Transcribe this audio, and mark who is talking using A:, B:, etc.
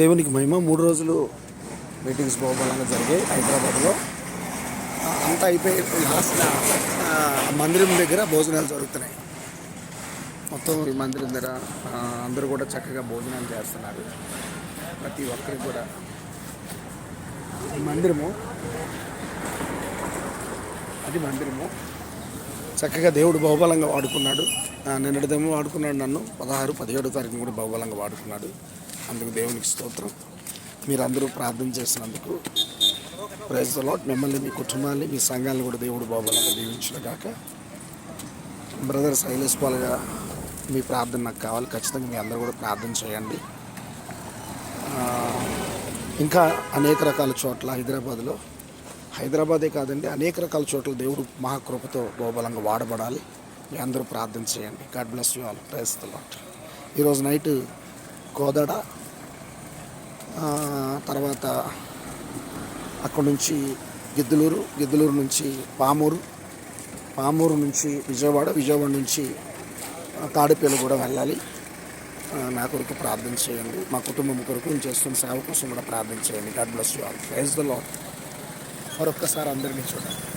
A: దేవునికి మహిమ. మూడు రోజులు మీటింగ్స్ బహుబలంగా జరిగాయి హైదరాబాద్లో. అంతా అయిపోయి లాస్ట్ మందిరం దగ్గర భోజనాలు జరుగుతున్నాయి. మొత్తం ఈ మందిరం దగ్గర అందరూ కూడా చక్కగా భోజనాలు చేస్తున్నారు. ప్రతి ఒక్కరికి కూడా. ఈ మందిరము అది మందిరము. చక్కగా దేవుడు బహుబలంగా వాడుకున్నాడు. నిన్నటిదేమో వాడుకున్నాడు నన్ను. పదహారు పదిహేడో తారీఖు కూడా బహుబలంగా వాడుకున్నాడు. అందుకు దేవునికి స్తోత్రం. మీరందరూ ప్రార్థన చేసినందుకు ప్రజలో మిమ్మల్ని మీ కుటుంబాన్ని మీ సంఘాలను కూడా దేవుడు బహుబలంగా దీవించిన కాక బ్రదర్ శైలేష్ పాల్గా మీ ప్రార్థన నాకు కావాలి. ఖచ్చితంగా మీ అందరూ కూడా ప్రార్థన చేయండి. ఇంకా అనేక రకాల చోట్ల హైదరాబాద్లో హైదరాబాదే కాదండి అనేక రకాల చోట్ల దేవుడు మహాకృపతో బహుబలంగా వాడబడాలి. మీ అందరూ ప్రార్థన చేయండి. God bless you all. Praise Lord ఈరోజు నైట్ కోదడ తర్వాత అక్కడ నుంచి గిద్దలూరు గిద్దలూరు నుంచి పామూరు పామూరు నుంచి విజయవాడ విజయవాడ నుంచి ఆ, తాడేపల్లి కూడా వెళ్ళాలి. నా కొరకు ప్రార్థన చేయండి. మా కుటుంబం కొరకు నేను చేస్తున్న సేవ కోసం కూడా ప్రార్థన చేయండి. God bless you all. Praise the Lord మరొక్కసారి అందరినీ చూడండి.